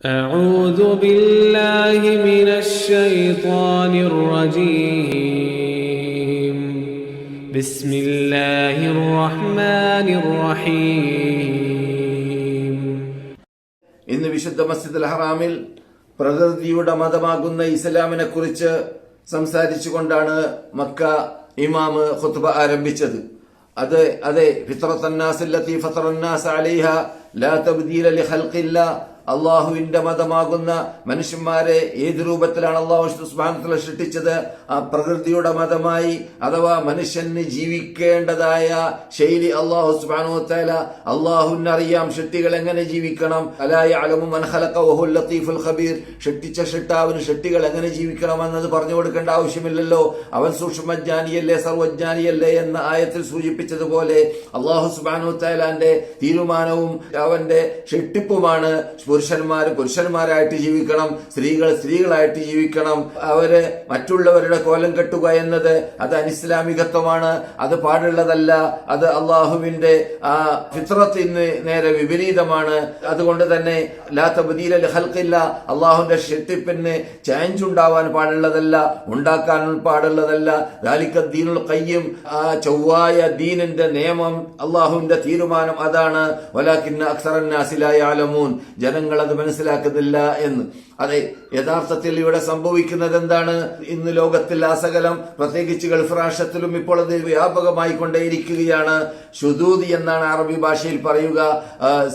أعوذ بالله من الشيطان الرجيم بسم الله الرحمن الرحيم ഇന്ന് വിശുദ്ധ മസ്ജിദ് ഹറാമിൽ പ്രകൃതിയുടെ മതമാകുന്ന ഇസ്ലാമിനെ കുറിച്ച് സംസാരിച്ചുകൊണ്ടാണ് മക്ക ഇമാമ് ഖുത്ബ ആരംഭിച്ചത് അത് അതെ ഫിത്രത്തന്നാസില്ലത്തി ഫത്രന്നാസ് അലൈഹ ലാ തബ്ദീല ലി ഖൽഖില്ല അള്ളാഹുവിന്റെ മതമാകുന്ന മനുഷ്യന്മാരെ ഏത് രൂപത്തിലാണ് അള്ളാഹു സുബ്ഹാനഹു സൃഷ്ടിച്ചത് ആ പ്രകൃതിയുടെ മതമായി അഥവാ മനുഷ്യന് ജീവിക്കേണ്ടതായ ശൈലി അള്ളാഹു സുബ്ഹാനഹു തആല അള്ളാഹുവിന് അറിയാം ഷെട്ടികൾ എങ്ങനെ ജീവിക്കണം? അലായ അലമു ലത്തീഫുൽ ഖബീർ. ഷെട്ടിച്ച ഷെട്ടാവിന് ഷെട്ടികൾ എങ്ങനെ ജീവിക്കണം എന്നത് പറഞ്ഞു കൊടുക്കേണ്ട ആവശ്യമില്ലല്ലോ. അവൻ സൂക്ഷ്മജ്ഞാനിയല്ലേ സർവജ്ഞാനിയല്ലേ എന്ന ആയത്തിൽ സൂചിപ്പിച്ചതുപോലെ അള്ളാഹു സുബ്ഹാനഹു തആലാന്റെ തീരുമാനവും അവന്റെ ഷെട്ടിപ്പുമാണ് പുരുഷന്മാർ പുരുഷന്മാരായിട്ട് ജീവിക്കണം സ്ത്രീകൾ സ്ത്രീകളായിട്ട് ജീവിക്കണം. അവർ മറ്റുള്ളവരുടെ കോലം കെട്ടുക എന്നത് അത് അനിസ്ലാമികത്വമാണ് അത് പാടുള്ളതല്ല അത് അള്ളാഹുവിന്റെ ആ ഫിത്രത്തിന് നേരെ വിപരീതമാണ്. അതുകൊണ്ട് തന്നെ ലാത്ത ബുദ്ധിയിലെ ഹൽക്കില്ല അള്ളാഹുന്റെ ഷെട്ടിപ്പിന് ചേഞ്ച് ഉണ്ടാവാൻ പാടുള്ളതല്ല ഉണ്ടാക്കാൻ പാടുള്ളതല്ല. ദാലിക്ക ദീനുൽ കയ്യും ആ ചൊവ്വായ ദീനിന്റെ നിയമം അള്ളാഹുവിന്റെ തീരുമാനം അതാണ്. വലാഖിന്ന അക്സറന്നാസിലായ ആലമൂൻ ജനങ്ങൾ അത് മനസ്സിലാക്കുന്നില്ല എന്ന്. അതെ യഥാർത്ഥത്തിൽ ഇവിടെ സംഭവിക്കുന്നത് എന്താണ് ഇന്ന് ലോകത്തിൽ ആസകലം പ്രത്യേകിച്ച് ഗൾഫ് രാഷ്ട്രത്തിലും ഇപ്പോൾ അത് വ്യാപകമായി കൊണ്ടേയിരിക്കുകയാണ്. ഷുദൂതി എന്നാണ് അറബി ഭാഷയിൽ പറയുക.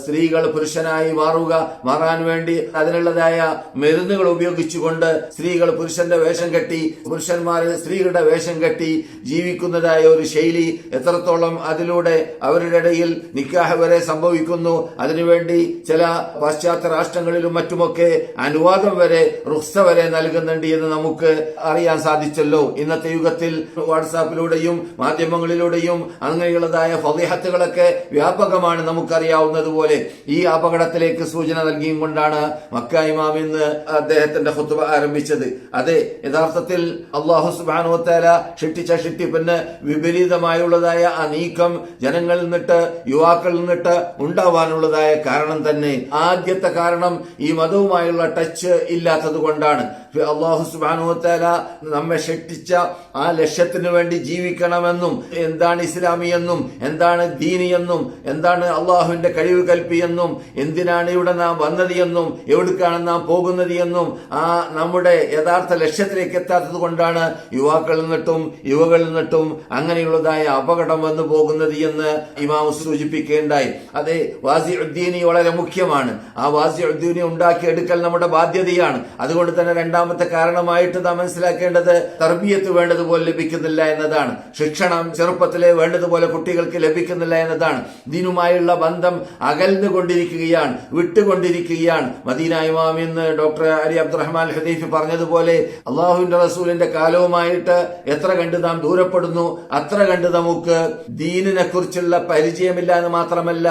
സ്ത്രീകൾ പുരുഷനായി മാറുക. മാറാൻ വേണ്ടി അതിനുള്ളതായ മരുന്നുകൾ ഉപയോഗിച്ചുകൊണ്ട് സ്ത്രീകൾ പുരുഷന്റെ വേഷം കെട്ടി പുരുഷന്മാർ സ്ത്രീകളുടെ വേഷം കെട്ടി ജീവിക്കുന്നതായ ഒരു ശൈലി എത്രത്തോളം അതിലൂടെ അവരുടെ ഇടയിൽ നിക്കാഹ് വരെ സംഭവിക്കുന്നു. അതിനുവേണ്ടി ചില പാശ്ചാത്യ രാഷ്ട്രങ്ങളിലും മറ്റുമൊക്കെ അനുവാദം വരെ റുക്സ വരെ നൽകുന്നുണ്ട് എന്ന് നമുക്ക് അറിയാൻ സാധിച്ചല്ലോ. ഇന്നത്തെ യുഗത്തിൽ വാട്സാപ്പിലൂടെയും മാധ്യമങ്ങളിലൂടെയും അങ്ങനെയുള്ളതായ ഫതിഹത്തുകളൊക്കെ വ്യാപകമാണ് നമുക്കറിയാവുന്നതുപോലെ ഈ അപകടത്തിലേക്ക് സൂചന നൽകിയും കൊണ്ടാണ് മക്ക ഇമാം ഇന്ന് അദ്ദേഹത്തിന്റെ ഹുത്തുബ ആരംഭിച്ചത്. അതെ യഥാർത്ഥത്തിൽ അള്ളാഹു സുബാനോത്തേല ഷിട്ടിച്ച ഷിട്ടിപ്പിന് വിപരീതമായുള്ളതായ ആ നീക്കം ജനങ്ങളിൽ നിന്നിട്ട് യുവാക്കളിൽ നിന്നിട്ട് ഉണ്ടാവാനുള്ളതായ കാരണം തന്നെ. ആദ്യത്തെ കാരണം ഈ മതവുമായുള്ള ടച്ച് ഇല്ലാത്തത് കൊണ്ടാണ്. അള്ളാഹു സുബാനുവത്തേല നമ്മെ ഷെട്ടിച്ച ആ ലക്ഷ്യത്തിന് വേണ്ടി ജീവിക്കണമെന്നും എന്താണ് ഇസ്ലാമി എന്നും എന്താണ് ദീനി എന്നും എന്താണ് അള്ളാഹുവിന്റെ കഴിവ് കൽപ്പി എന്നും എന്തിനാണ് ഇവിടെ നാം വന്നത് എന്നും എവിടേക്കാണ് നാം പോകുന്നത് എന്നും ആ നമ്മുടെ യഥാർത്ഥ ലക്ഷ്യത്തിലേക്ക് എത്താത്തത് കൊണ്ടാണ് യുവാക്കളിൽ നിന്നിട്ടും യുവകളിൽ നിന്നിട്ടും അങ്ങനെയുള്ളതായ അപകടം വന്നു പോകുന്നത് എന്ന് ഇമാം സൂചിപ്പിക്കേണ്ടായി. അതെ വാസി ഉദ്ദീനി വളരെ മുഖ്യമാണ്. ആ വാസി ഉദ്ദീനി ഉണ്ടാക്കിയെടുക്കൽ നമ്മുടെ ബാധ്യതയാണ് അതുകൊണ്ട് തന്നെ രണ്ടാമത്തെ കാരണമായിട്ട് നാം മനസ്സിലാക്കേണ്ടത് തർബീയത്ത് വേണ്ടതുപോലെ ലഭിക്കുന്നില്ല എന്നതാണ്. ശിക്ഷണം ചെറുപ്പത്തിലെ വേണ്ടതുപോലെ കുട്ടികൾക്ക് ലഭിക്കുന്നില്ല എന്നതാണ്. ഇതിനുമായുള്ള ബന്ധം അകൽന്നുകൊണ്ടിരിക്കുകയാണ് വിട്ടുകൊണ്ടിരിക്കുകയാണ്. മദീന ഇമാം എന്ന് ഡോക്ടർ അലി അബ്ദുറഹ്മാൻ ഹദീഫ് പറഞ്ഞതുപോലെ അള്ളാഹുവിന്റെ റസൂലിന്റെ കാലവുമായിട്ട് എത്ര കണ്ട് നാം ദൂരപ്പെടുന്നു അത്ര കണ്ട് നമുക്ക് ദീനിനെ കുറിച്ചുള്ള പരിചയമില്ല എന്ന് മാത്രമല്ല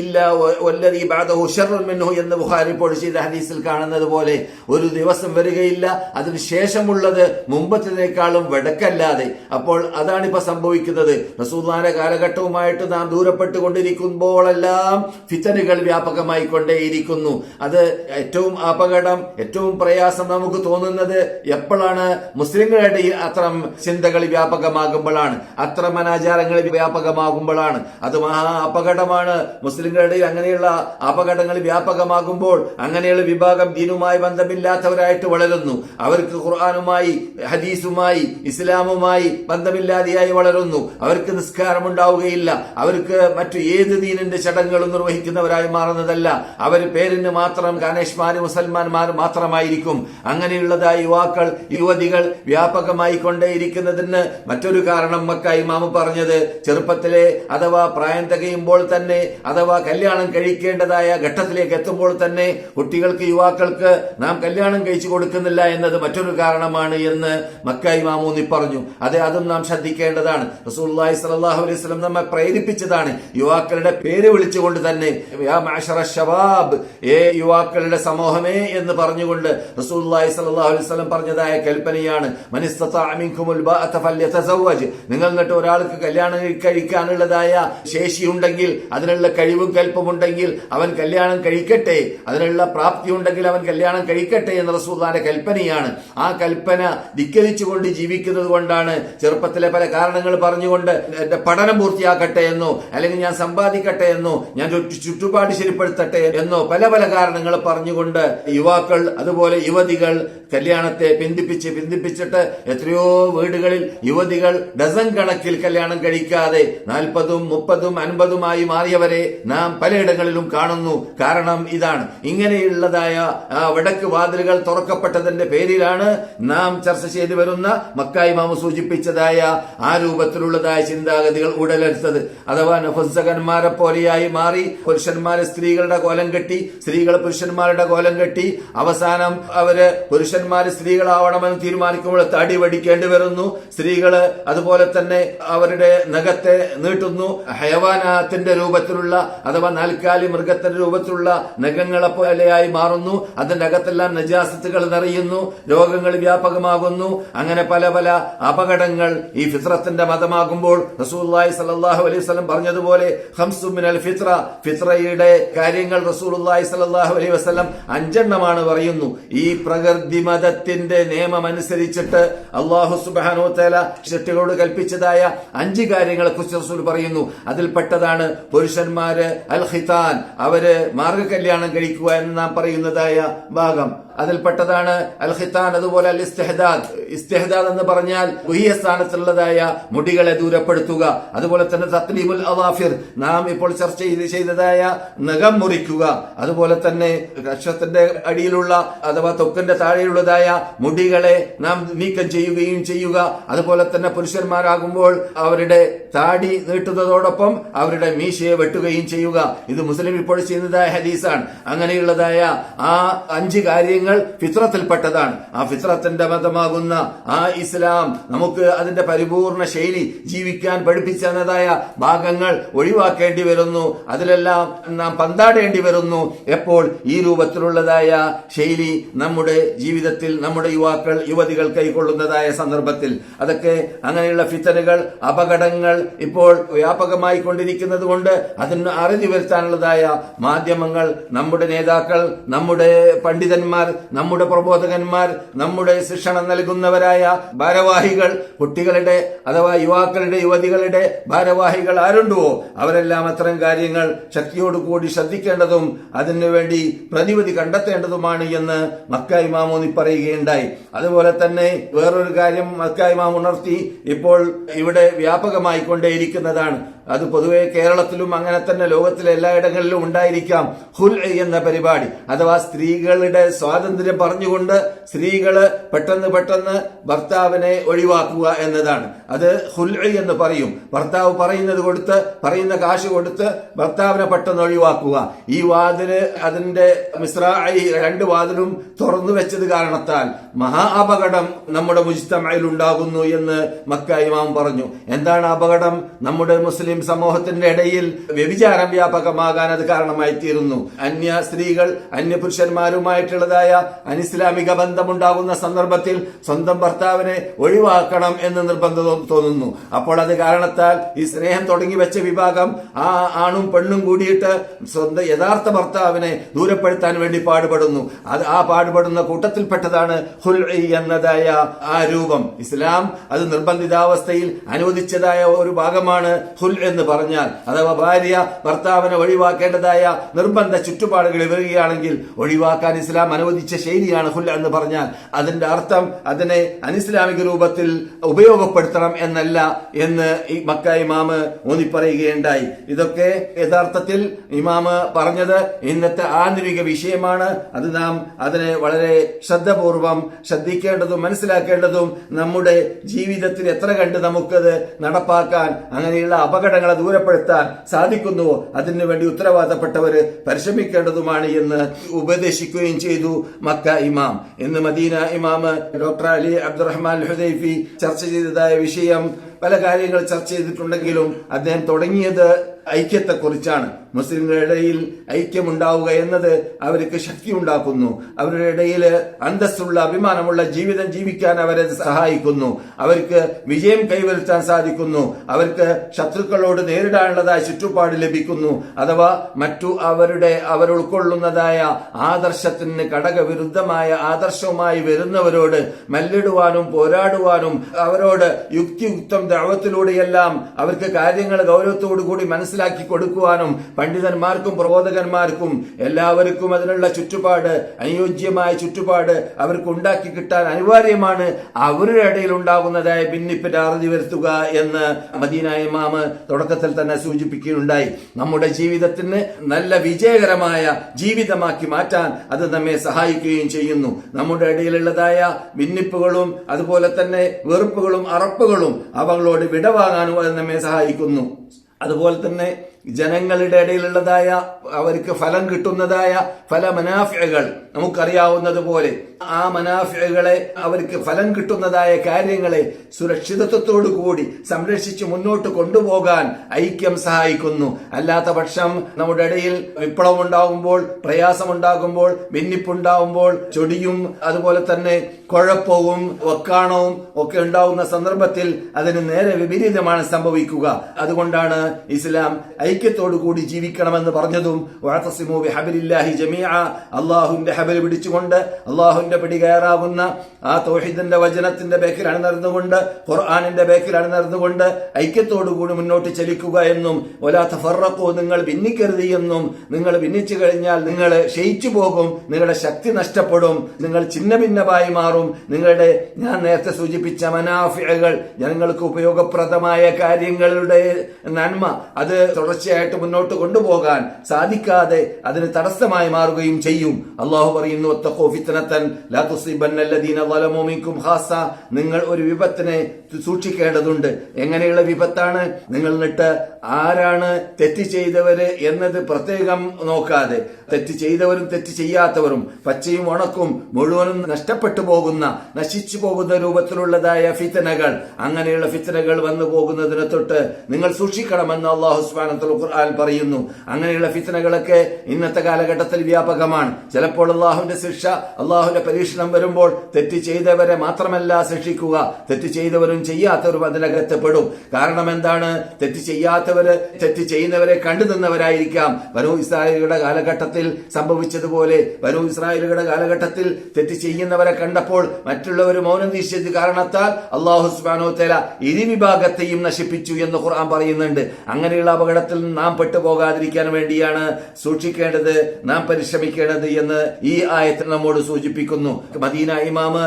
ഇല്ല എന്ന് ബുഖാരി ഇപ്പോൾ ചെയ്ത ഹദീസിൽ കാണുന്നത് പോലെ ഒരു ദിവസം വരികയില്ല അതിന് ശേഷമുള്ളത് മുമ്പത്തിനേക്കാളും വെടക്കല്ലാതെ. അപ്പോൾ അതാണ് സംഭവിക്കുന്നത്. റസൂദാന കാലഘട്ടവുമായിട്ട് നാം ദൂരപ്പെട്ടുകൊണ്ടിരിക്കുമ്പോഴെല്ലാം ഫിത്തനുകൾ വ്യാപകമായി കൊണ്ടേയിരിക്കുന്നു അത് ഏറ്റവും അപകടം ഏറ്റവും പ്രയാസം നമുക്ക് തോന്നുന്നത് എപ്പോഴാണ്? മുസ്ലിങ്ങളുടെ അത്രം ചിന്തകൾ വ്യാപകമാകുമ്പോഴാണ്. അത്തരം അനാചാരങ്ങൾ വ്യാപകമാകുമ്പോഴാണ്. അത് മഹാ അപകടമാണ്. മുസ്ലിങ്ങളുടെ അങ്ങനെയുള്ള അപകടങ്ങൾ വ്യാപകമാകുമ്പോൾ അങ്ങനെയുള്ള വിഭാഗം ദീനുമായി ബന്ധമില്ലാത്തവരായിട്ട് വളരുന്നു. അവർക്ക് ഖുർആാനുമായി ഹദീസുമായി ഇസ്ലാമുമായി ബന്ധമില്ലാതെയായി വളരുന്നു. അവർക്ക് നിസ്കാരം ഉണ്ടാവുകയില്ല അവർക്ക് മറ്റു ഏത് ദീനിന്റെ ചടങ്ങുകളും നിർവഹിക്കുന്നവരായി മാറുന്നതല്ല. അവർ പേരിന് മാത്രം ഗണേഷ്മാര് മുസൽമാന്മാർ മാത്രമായിരിക്കും. അങ്ങനെയുള്ളതായ യുവാക്കൾ യുവതികൾ വ്യാപകമായി കൊണ്ടേയിരിക്കുന്നതിന് മറ്റൊരു കാരണം മക്ക ഇമാമ് പറഞ്ഞത് ചെറുപ്പത്തിലെ അഥവാ പ്രായം തികയുമ്പോൾ തന്നെ അഥവാ കല്യാണം കഴിക്കേണ്ടതായ ഘട്ടത്തിലേക്ക് എത്തുമ്പോൾ തന്നെ കുട്ടികൾക്ക് യുവാക്കൾക്ക് നാം കല്യാണം കഴിച്ചു കൊടുക്കുന്നില്ല എന്നത് മറ്റൊരു കാരണമാണ് എന്ന് മക്കായി മാമൂന്നി പറഞ്ഞു. അതെ അതും നാം ശ്രദ്ധിക്കേണ്ടതാണ്. റസൂലുള്ളാഹി സലാഹു അലൈഹി സ്വലം നമ്മെ പ്രേരിപ്പിച്ചതാണ്. യുവാക്കളുടെ പേര് വിളിച്ചുകൊണ്ട് തന്നെ ശബാബ് ഏ യുവാക്കളുടെ സമൂഹമേ എന്ന് പറഞ്ഞുകൊണ്ട് റസൂലുള്ളാഹി സലാഹു അലൈഹി സ്വലം പറഞ്ഞതായ കൽപ്പനയാണ്. നിങ്ങൾ എന്നിട്ട് ഒരാൾക്ക് കല്യാണം കഴിക്കാനുള്ളതായ ശേഷിയുണ്ടെങ്കിൽ അതിനുള്ള കഴിവും കൽപ്പമുണ്ടെങ്കിൽ അവൻ കല്യാണം കഴിക്കട്ടെ. അതിനുള്ള പ്രാപ്തി ഉണ്ടെങ്കിൽ അവൻ കല്യാണം കഴിക്കട്ടെ എന്ന റസൂദാന്റെ കൽപ്പനയാണ്. ആ കൽപ്പന ധിക്കരിച്ചുകൊണ്ട് ജീവിക്കുന്നത് കൊണ്ടാണ് ചെറുപ്പത്തിലെ പല കാരണങ്ങൾ പറഞ്ഞുകൊണ്ട് എന്റെ പഠനം പൂർത്തിയാക്കട്ടെ എന്നോ അല്ലെങ്കിൽ ഞാൻ സമ്പാദിക്കട്ടെ എന്നോ ഞാൻ ചുറ്റുപാട് ശരിപ്പെടുത്തട്ടെ എന്നോ പല പല കാരണങ്ങൾ പറഞ്ഞുകൊണ്ട് യുവാക്കൾ അതുപോലെ യുവതികൾ കല്യാണത്തെ പിന്തിപ്പിച്ച് പിന്തിപ്പിച്ചിട്ട് എത്രയോ വീടുകളിൽ യുവതികൾ ഡസൻ കണക്കിൽ കല്യാണം കഴിക്കാതെ നാൽപ്പതും മുപ്പതും അൻപതുമായി മാറിയവരെ നാം പലയിടങ്ങളിലും കാണുന്നു. കാരണം ഇതാണ്. ഇങ്ങനെയുള്ളതായ വടക്ക് വാതിലുകൾ തുറക്കപ്പെട്ടതിന്റെ പേരിലാണ് നാം ചർച്ച ചെയ്തു വരുന്ന മക്കായി മാമ സൂചിപ്പിച്ചതായ ആ രൂപത്തിലുള്ളതായ ചിന്താഗതികൾ ഉടലെടുത്തത്. അഥവാ നഫുസകന്മാരെ പോലെയായി മാറി പുരുഷന്മാരെ സ്ത്രീകളുടെ കോലം കെട്ടി സ്ത്രീകൾ പുരുഷന്മാരുടെ കോലം കെട്ടി അവസാനം അവർ പുരുഷന്മാര് സ്ത്രീകളാവണമെന്ന് തീരുമാനിക്കുമ്പോൾ തടി വടിക്കേണ്ടി വരുന്നു. സ്ത്രീകൾ അതുപോലെ തന്നെ അവരുടെ നഖത്തെ നീട്ടുന്നു. ഹയവാനാത്തിന്റെ രൂപത്തിലുള്ള അഥവാ നാൽക്കാലി മൃഗത്തിന്റെ രൂപത്തിലുള്ള നഖങ്ങളെ പോലെയായി മാറുന്നു. അതിന്റെ അകത്തെല്ലാം നജാസത്തുകൾ നിറയുന്നു. രോഗങ്ങൾ വ്യാപകമാകുന്നു. അങ്ങനെ പല പല അപകടങ്ങൾ ഈ ഫിത്രത്തിന്റെ മതമാകുമ്പോൾ റസൂല്ലായി സല്ലാഹു അലൈഹി വസല്ലം പറഞ്ഞതുപോലെ ഹംസുമിനൽ ഫിത്ര ഫിത്രയുടെ കാര്യങ്ങൾ റസൂലുള്ളാഹി സല്ലല്ലാഹു അലൈഹി വസ്ലം അഞ്ചെണ്ണമാണ് പറയുന്നു. ഈ പ്രകൃതി മതത്തിന്റെ നിയമം അനുസരിച്ചിട്ട് അള്ളാഹു സുബാനോ തആല സൃഷ്ടികളോട് കൽപ്പിച്ചതായ അഞ്ച് കാര്യങ്ങളെ കുറിച്ച് റസൂൽ പറയുന്നു. അതിൽപ്പെട്ടതാണ് പുരുഷന്മാര് അൽ ഖിതാൻ അവർ മാർഗ കല്യാണം കഴിക്കുക എന്ന് നാം പറയുന്നതായ ഭാഗം. അതിൽപ്പെട്ടതാണ് അൽ ഖിത്താൻ അതുപോലെ അൽ ഇസ്തെഹദാദ് ഇസ്തെഹദാദ് എന്ന് പറഞ്ഞാൽ ഗുഹ്യ സ്ഥാനത്തുള്ളതായ മുടികളെ ദൂരപ്പെടുത്തുക. അതുപോലെ തന്നെ തത്ലീമുൽ അവാഫിർ. നാം ഇപ്പോൾ ചർച്ച ചെയ്ത് ചെയ്തതായ നഖം മുറിക്കുക. അതുപോലെ തന്നെ കക്ഷത്തിന്റെ അടിയിലുള്ള അഥവാ തൊക്കിന്റെ താഴെയുള്ളതായ മുടികളെ നാം നീക്കം ചെയ്യുകയും ചെയ്യുക. അതുപോലെ തന്നെ പുരുഷന്മാരാകുമ്പോൾ അവരുടെ താടി നീട്ടുന്നതോടൊപ്പം അവരുടെ മീശയെ വെട്ടുകയും ചെയ്യുക. ഇത് മുസ്ലിം ഇപ്പോൾ ചെയ്യുന്നതായ ഹദീസാണ്. അങ്ങനെയുള്ളതായ ആ അഞ്ച് കാര്യങ്ങൾ ഫിത്രത്തിൽപ്പെട്ടതാണ് ആ ഫിത്രത്തിന്റെ മതമാകുന്ന ആ ഇസ്ലാം നമുക്ക് അതിന്റെ പരിപൂർണ ശൈലി ജീവിക്കാൻ പഠിപ്പിച്ചതായ ഭാഗങ്ങൾ ഒഴിവാക്കേണ്ടി വരുന്നു. അതിലെല്ലാം നാം പന്താടേണ്ടി വരുന്നു. എപ്പോൾ ഈ രൂപത്തിലുള്ളതായ ശൈലി നമ്മുടെ ജീവിതത്തിൽ നമ്മുടെ യുവാക്കൾ യുവതികൾ കൈക്കൊള്ളുന്നതായ സന്ദർഭത്തിൽ. അതൊക്കെ അങ്ങനെയുള്ള ഫിത്തനുകൾ അപകടങ്ങൾ ഇപ്പോൾ വ്യാപകമായി കൊണ്ടിരിക്കുന്നത് കൊണ്ട് അതിന് അറിഞ്ഞു വരുത്താനുള്ളതായ മാധ്യമങ്ങൾ നമ്മുടെ നേതാക്കൾ നമ്മുടെ പണ്ഡിതന്മാർ നമ്മുടെ പ്രബോധകന്മാർ നമ്മുടെ ശിക്ഷണം നൽകുന്നവരായ ഭാരവാഹികൾ കുട്ടികളുടെ അഥവാ യുവാക്കളുടെ യുവതികളുടെ ഭാരവാഹികൾ ആരുണ്ടോ? അവരെല്ലാം അത്തരം കാര്യങ്ങൾ ശക്തിയോടുകൂടി ശ്രദ്ധിക്കേണ്ടതും അതിനുവേണ്ടി പ്രതിവിധി കണ്ടെത്തേണ്ടതുമാണ് എന്ന് മക്ക ഇമാമൂന്നി പറയുകയുണ്ടായി. അതുപോലെ തന്നെ വേറൊരു കാര്യം മക്ക ഇമാം ഉണർത്തി ഇപ്പോൾ ഇവിടെ വ്യാപകമായി കൊണ്ടേയിരിക്കുന്നതാണ് അത് പൊതുവെ കേരളത്തിലും അങ്ങനെ തന്നെ ലോകത്തിലെ എല്ലായിടങ്ങളിലും ഉണ്ടായിരിക്കാം. ഹുൽ എന്ന പരിപാടി. അഥവാ സ്ത്രീകളുടെ സ്വാതന്ത്ര്യം പറഞ്ഞുകൊണ്ട് സ്ത്രീകൾ പെട്ടെന്ന് പെട്ടെന്ന് ഭർത്താവിനെ ഒഴിവാക്കുക എന്നതാണ്. അത് ഹുൽ എന്ന് പറയും. ഭർത്താവ് പറയുന്നത് കൊടുത്ത് പറയുന്ന കാശ് കൊടുത്ത് ഭർത്താവിനെ പെട്ടെന്ന് ഒഴിവാക്കുക. ഈ വാതിൽ അതിന്റെ മിശ്രായി രണ്ട് വാതിലും തുറന്നു വെച്ചത് കാരണത്താൽ മഹാ അപകടം നമ്മുടെ മുജിത്തമയിൽ ഉണ്ടാകുന്നു എന്ന് മക്ക ഇമാം പറഞ്ഞു. എന്താണ് അപകടം? നമ്മുടെ മുസ്ലിം സമൂഹത്തിന്റെ ഇടയിൽ വ്യഭിചാരം വ്യാപകമാകാൻ അത് കാരണമായി തീരുന്നു അന്യ സ്ത്രീകൾ അന്യ പുരുഷന്മാരുമായിട്ടുള്ളതായ അനിസ്ലാമിക ബന്ധമുണ്ടാകുന്ന സന്ദർഭത്തിൽ സ്വന്തം ഭർത്താവിനെ ഒഴിവാക്കണം എന്ന് നിർബന്ധം തോന്നുന്നു. അപ്പോൾ അത് കാരണത്താൽ ഈ സ്നേഹം തുടങ്ങി വെച്ച വിഭാഗം ആ ആണും പെണ്ണും കൂടിയിട്ട് സ്വന്തം യഥാർത്ഥ ഭർത്താവിനെ ദൂരപ്പെടുത്താൻ വേണ്ടി പാടുപെടുന്നു. അത് ആ പാടുപെടുന്ന കൂട്ടത്തിൽപ്പെട്ടതാണ് ഹുൽ എന്നതായ ആ രൂപം. ഇസ്ലാം അത് നിർബന്ധിതാവസ്ഥയിൽ അനുവദിച്ചതായ ഒരു ഭാഗമാണ് ഹുൽ എന്ന് പറഞ്ഞാൽ. അഥവാ ഭാര്യ ഭർത്താവിനെ ഒഴിവാക്കേണ്ടതായ നിർബന്ധ ചുറ്റുപാടുകൾ വരികയാണെങ്കിൽ ഒഴിവാക്കാൻ ഇസ്ലാം അനുവദിച്ച ശൈലിയാണ് ഹുല്ല എന്ന് പറഞ്ഞാൽ അതിന്റെ അർത്ഥം അതിനെ അനിസ്ലാമിക രൂപത്തിൽ ഉപയോഗപ്പെടുത്തണം എന്നല്ല എന്ന് ഈ മക്ക ഇമാമ് ഊന്നി പറയുകയുണ്ടായി ഇതൊക്കെ യഥാർത്ഥത്തിൽ ഇമാമ് പറഞ്ഞത് ഇന്നത്തെ ആധുനിക വിഷയമാണ്. അത് നാം അതിനെ വളരെ ശ്രദ്ധപൂർവം ശ്രദ്ധിക്കേണ്ടതും മനസ്സിലാക്കേണ്ടതും നമ്മുടെ ജീവിതത്തിൽ എത്ര കണ്ട് നമുക്കത് നടപ്പാക്കാൻ അങ്ങനെയുള്ള അപകടങ്ങളെ ദൂരപ്പെടുത്താൻ സാധിക്കുന്നുവോ അതിനുവേണ്ടി ഉത്തരവാദപ്പെട്ടവര് പരിശ്രമിക്കേണ്ടതുമാണ് എന്ന് ഉപദേശിക്കുകയും ചെയ്തു. മക്ക ഇമാം. ഇന്ന് മദീന ഇമാം ഡോക്ടർ അലി അബ്ദുറഹ്മാൻ ഹുദൈഫി ചർച്ച ചെയ്തതായ വിഷയം പല കാര്യങ്ങൾ ചർച്ച ചെയ്തിട്ടുണ്ടെങ്കിലും അദ്ദേഹം തുടങ്ങിയത് ഐക്യത്തെക്കുറിച്ചാണ്. മുസ്ലിങ്ങളുടെ ഇടയിൽ ഐക്യമുണ്ടാവുക എന്നത് അവർക്ക് ശക്തി ഉണ്ടാക്കുന്നു അവരുടെ ഇടയിൽ അന്തസ്സുള്ള അഭിമാനമുള്ള ജീവിതം ജീവിക്കാൻ അവരെ സഹായിക്കുന്നു. അവർക്ക് വിജയം കൈവരുത്താൻ സാധിക്കുന്നു. അവർക്ക് ശത്രുക്കളോട് നേരിടാനുള്ളതായ ചുറ്റുപാട് ലഭിക്കുന്നു. അഥവാ മറ്റു അവരുടെ അവർ ഉൾക്കൊള്ളുന്നതായ ആദർശത്തിന് ഘടകവിരുദ്ധമായ ആദർശവുമായി വരുന്നവരോട് മല്ലിടുവാനും പോരാടുവാനും അവരോട് യുക്തിയുക്തം ദൈവത്തിലൂടെയെല്ലാം അവർക്ക് കാര്യങ്ങൾ കൂടി മനസ്സിലാക്കി കൊടുക്കുവാനും പണ്ഡിതന്മാർക്കും പ്രബോധകന്മാർക്കും എല്ലാവർക്കും അതിനുള്ള ചുറ്റുപാട് അനുയോജ്യമായ ചുറ്റുപാട് അവർക്ക് ഉണ്ടാക്കി കിട്ടാൻ അനിവാര്യമാണ് അവരുടെ ഇടയിൽ ഉണ്ടാകുന്നതായ ഭിന്നിപ്പിന്റെ അറുതി വരുത്തുക എന്ന് മദീന ഇമാമ് തുടക്കത്തിൽ തന്നെ സൂചിപ്പിക്കുകയുണ്ടായി. നമ്മുടെ ജീവിതത്തിന് നല്ല വിജയകരമായ ജീവിതമാക്കി മാറ്റാൻ അത് നമ്മെ സഹായിക്കുകയും ചെയ്യുന്നു. നമ്മുടെ ഇടയിലുള്ളതായ ഭിന്നിപ്പുകളും അതുപോലെ തന്നെ വെറുപ്പുകളും അറപ്പുകളും അവകളോട് വിടവാങ്ങാനും അത് നമ്മെ സഹായിക്കുന്നു. അതുപോലെ തന്നെ ജനങ്ങളുടെ ഇടയിലുള്ളതായ അവർക്ക് ഫലം കിട്ടുന്നതായ ഫല മനാഫികൾ നമുക്കറിയാവുന്നതുപോലെ ആ മനാഫികളെ അവർക്ക് ഫലം കിട്ടുന്നതായ കാര്യങ്ങളെ സുരക്ഷിതത്വത്തോടു കൂടി സംരക്ഷിച്ച് മുന്നോട്ട് കൊണ്ടുപോകാൻ ഐക്യം സഹായിക്കുന്നു. അല്ലാത്ത പക്ഷം നമ്മുടെ ഇടയിൽ വിപ്ലവം ഉണ്ടാകുമ്പോൾ പ്രയാസമുണ്ടാകുമ്പോൾ ഭിന്നിപ്പുണ്ടാകുമ്പോൾ ചൊടിയും അതുപോലെ തന്നെ കുഴപ്പവും വക്കാണവും ഒക്കെ ഉണ്ടാവുന്ന സന്ദർഭത്തിൽ അതിന് നേരെ വിപരീതമാണ് സംഭവിക്കുക. അതുകൊണ്ടാണ് ഇസ്ലാം ഐക്യത്തോടു കൂടി ജീവിക്കണമെന്ന് പറഞ്ഞതും അള്ളാഹുവിന്റെ ഹബൽ പിടിച്ചുകൊണ്ട് അള്ളാഹുവിന്റെ പിടി കയറാവുന്ന ആ തോഹിദിന്റെ വചനത്തിന്റെ ബേക്കിൽ അണിനിർന്നുകൊണ്ട് ഖുർആാനിന്റെ ബേക്കിൽ അണിനിർന്നുകൊണ്ട് ഐക്യത്തോടു കൂടി മുന്നോട്ട് ചലിക്കുക എന്നും ഒലാത്ത ഫറക്കോ നിങ്ങൾ ഭിന്നിക്കരുത് എന്നും നിങ്ങൾ ഭിന്നിച്ചു കഴിഞ്ഞാൽ നിങ്ങൾ ക്ഷയിച്ചു പോകും നിങ്ങളുടെ ശക്തി നഷ്ടപ്പെടും നിങ്ങൾ ചിന്ന ഭിന്നമായി മാറും. നിങ്ങളുടെ ഞാൻ നേരത്തെ സൂചിപ്പിച്ച മനാഫികൾ ജനങ്ങൾക്ക് ഉപയോഗപ്രദമായ കാര്യങ്ങളുടെ നന്മ അത് തുടർച്ചയായിട്ട് മുന്നോട്ട് കൊണ്ടുപോകാൻ സാധിക്കാതെ അതിന് തടസ്സമായി മാറുകയും ചെയ്യും. അള്ളാഹു പറയുന്നു. നിങ്ങൾ ഒരു വിപത്തിനെ സൂക്ഷിക്കേണ്ടതുണ്ട്. എങ്ങനെയുള്ള വിപത്താണ്? നിങ്ങൾ നിട്ട് ആരാണ് തെറ്റ് ചെയ്തവര് എന്നത് പ്രത്യേകം നോക്കാതെ. തെറ്റ് ചെയ്തവരും തെറ്റ് ചെയ്യാത്തവരും പച്ചയും ഉണക്കും മുഴുവനും നഷ്ടപ്പെട്ടു പോകുന്ന നശിച്ചു പോകുന്ന രൂപത്തിലുള്ളതായ ഫിത്തനകൾ അങ്ങനെയുള്ള ഫിത്തനകൾ വന്നു പോകുന്നതിനെ തൊട്ട് നിങ്ങൾ സൂക്ഷിക്കണമെന്ന് അള്ളാഹു സുബ്ഹാനഹു ഖുർആൻ പറയുന്നു. അങ്ങനെയുള്ള ഫിത്തനകളൊക്കെ ഇന്നത്തെ കാലഘട്ടത്തിൽ വ്യാപകമാണ്. ചിലപ്പോൾ അള്ളാഹുവിന്റെ ശിക്ഷ അള്ളാഹുവിന്റെ പരീക്ഷണം വരുമ്പോൾ തെറ്റ് ചെയ്തവരെ മാത്രമല്ല ശിക്ഷിക്കുക. തെറ്റ് ചെയ്തവരും ചെയ്യാത്തവരും അതിനകത്ത് പെടും കാരണം എന്താണ്? തെറ്റ് ചെയ്യാത്തവര് തെറ്റ് ചെയ്യുന്നവരെ കണ്ടു നിന്നവരായിരിക്കാം. വനു ഇസ്രായേലുകളുടെ കാലഘട്ടത്തിൽ സംഭവിച്ചതുപോലെ വനു ഇസ്രായേലുകളുടെ കാലഘട്ടത്തിൽ തെറ്റ് ചെയ്യുന്നവരെ കണ്ടപ്പോൾ മറ്റുള്ളവർ മൗനം വീശിയത് കാരണത്താൽ അള്ളാഹു സുബാനോ തല ഇരുവിഭാഗത്തെയും നശിപ്പിച്ചു എന്ന് ഖുർആൻ പറയുന്നുണ്ട്. അങ്ങനെയുള്ള അപകടത്തിൽ നിന്ന് നാം പെട്ടുപോകാതിരിക്കാൻ വേണ്ടിയാണ് സൂക്ഷിക്കേണ്ടത് നാം പരിശ്രമിക്കേണ്ടത് എന്ന് ഈ ആയത്തിൽ നമ്മോട് സൂചിപ്പിക്കുന്നു. മദീന ഇമാമ്